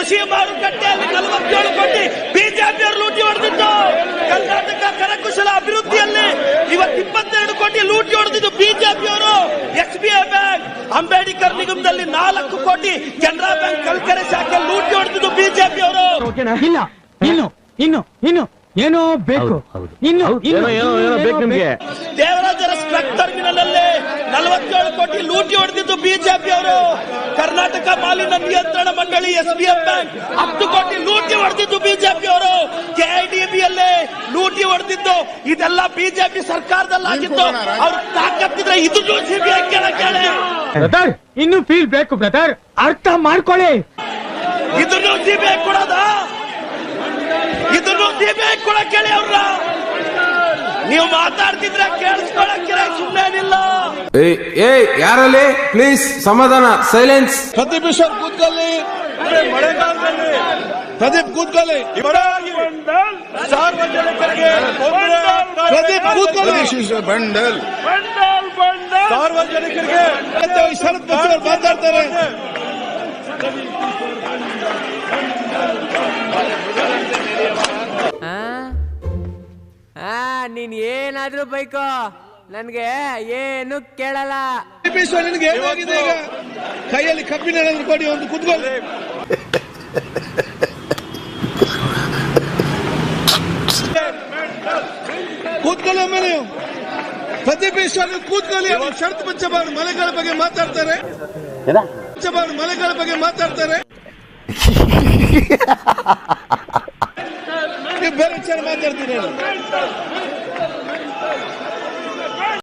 ಕೃಷಿ ಮಾರುಕಟ್ಟೆಯಲ್ಲಿ ನಲವತ್ತೇಳು ಕೋಟಿ ಬಿಜೆಪಿ ಅವರು ಲೂಟಿ ಹೊಡೆದಿದ್ದು. ಕರ್ನಾಟಕ ಕರಕುಶಲ ಅಭಿವೃದ್ಧಿಯಲ್ಲಿ ಇವತ್ತು ಇಪ್ಪತ್ತೆರಡು ಕೋಟಿ ಲೂಟಿ ಹೊಡೆದಿದ್ದು ಬಿಜೆಪಿ ಅವರು. S B I bank Ambedkar ನಿಗಮದಲ್ಲಿ ನಾಲ್ಕು ಕೋಟಿ ಕೆನರಾ ಬ್ಯಾಂಕ್ ಕಲ್ಕರೆ ಶಾಖೆ ಲೂಟಿ ಹೊಡೆದಿದ್ದು ಬಿಜೆಪಿ ಅವರು. ಓಕೆನಾ? ಇಲ್ಲ. ಇನ್ನು ಇನ್ನು ಇನ್ನು. ಏನೋ ಬೇಕು. ಇನ್ನು ಇನ್ನು ಏನೋ ಏನೋ ಏನೋ ಬೇಕು ನಿಮ್ಗೆ. ದೇವರಾಜರ ಸ್ಟ್ರಕ್ ಟರ್ಮಿನಲ್ ಅಲ್ಲಿ ನಲವತ್ತೇಳು ಕೋಟಿ ಲೂಟಿ ಹೊಡೆದಿದ್ದು ಬಿಜೆಪಿ ಅವರು. ಕರ್ನಾಟಕ ಮಾಲಿನ್ಯ ನಿಯಂತ್ರಣ ಮಂಡಳಿ ಎಸ್ ಬಿ ಎಂ ಬ್ಯಾಂಕ್. ಹತ್ತು ಕೋಟಿ ಲೂಟಿ ಹೊಡೆದಿದ್ದು ಬಿಜೆಪಿ ಅವರು ಕೆಐಡಿಬಿಯಲ್ಲೇ ಲೂಟಿ ಹೊಡೆದಿದ್ದು. ಇದೆಲ್ಲ ಬಿಜೆಪಿ ಸರ್ಕಾರದಲ್ಲಾಗಿತ್ತು. ಅವ್ರು ತಾಕತ್ತಿದ್ರೆ ಇದನ್ನು ಸಿಬಿಐ ಕೇಳಿ ಬ್ರದರ್ ಇನ್ನು ಫೀಲ್ ಬೇಕು ಬ್ರದರ್ ಅರ್ಥ ಮಾಡ್ಕೊಳ್ಳಿ. ಇದನ್ನು ಸಿಬಿಐ ಕೊಡೋದ? ಇದನ್ನು ಸಿಬಿಐ ಕೊಡ ಕೇಳಿ ಅವ್ರ ನೀವು ಮಾತಾಡ್ತಿದ್ರೆ ಕೇಳಿಸ್ಕೊಳಕ್ಕೆ ಸುಮ್ಮನೆನಿಲ್ಲ ಏಯ್ ಏಯ್ ಯಾರಲ್ಲಿ? ಪ್ಲೀಸ್ ಸಮಾಧಾನ ಸೈಲೆನ್ಸ್ ಪ್ರದೀಪ್ ಈಶ್ವರ್ ಕೂತ್ಕೊಳ್ಳಿ. ಪ್ರದೀಪ್ ಕೂತ್ಕೊಳ್ಳಿ. ಸಾರ್ವಜನಿಕರಿಗೆ ಪ್ರದೀಪ್ ಕೂತ್ಕೊಳ್ಳಿ. ಬಂಡಲ್. ಸಾರ್ವಜನಿಕರಿಗೆ ಶರತ್ ಬಚ್ಚಿ ಅವ್ರು ಮಾತಾಡ್ತಾರೆ. ನೀನ್ ಏನಾದ್ರೂ ಬೈಕೋ? ನನ್ಗೆ ಏನು ಕೇಳಲ್ಲ. ನಿನ್ಗೆ ಏನಾಗಿದೆ ಈಗ? ಕೈಯಲ್ಲಿ ಕಬ್ಬಿನ ಕೊಡಿ ಒಂದು ಕುತ್ಕೊಳ್ಳಿ. ಕೂತ್ಕೊಳ್ಳಿ ಮನೆ ನೀವು ಪ್ರದೀಪ್ ಕೂತ್ಕೊಳ್ಳಿ ಅವ್ರು ಶರತ್ ಬಚ್ಚಬಾರ್ದು ಮಲೆಗಳ ಬಗ್ಗೆ ಮಾತಾಡ್ತಾರೆ. ಬಚ್ಚಬಾರ್ದು ಮಲೆಗಳ ಬಗ್ಗೆ ಮಾತಾಡ್ತಾರೆ. ನೀವು ಬೇರೆ ವಿಚಾರ ಮಾತಾಡ್ತೀರಿ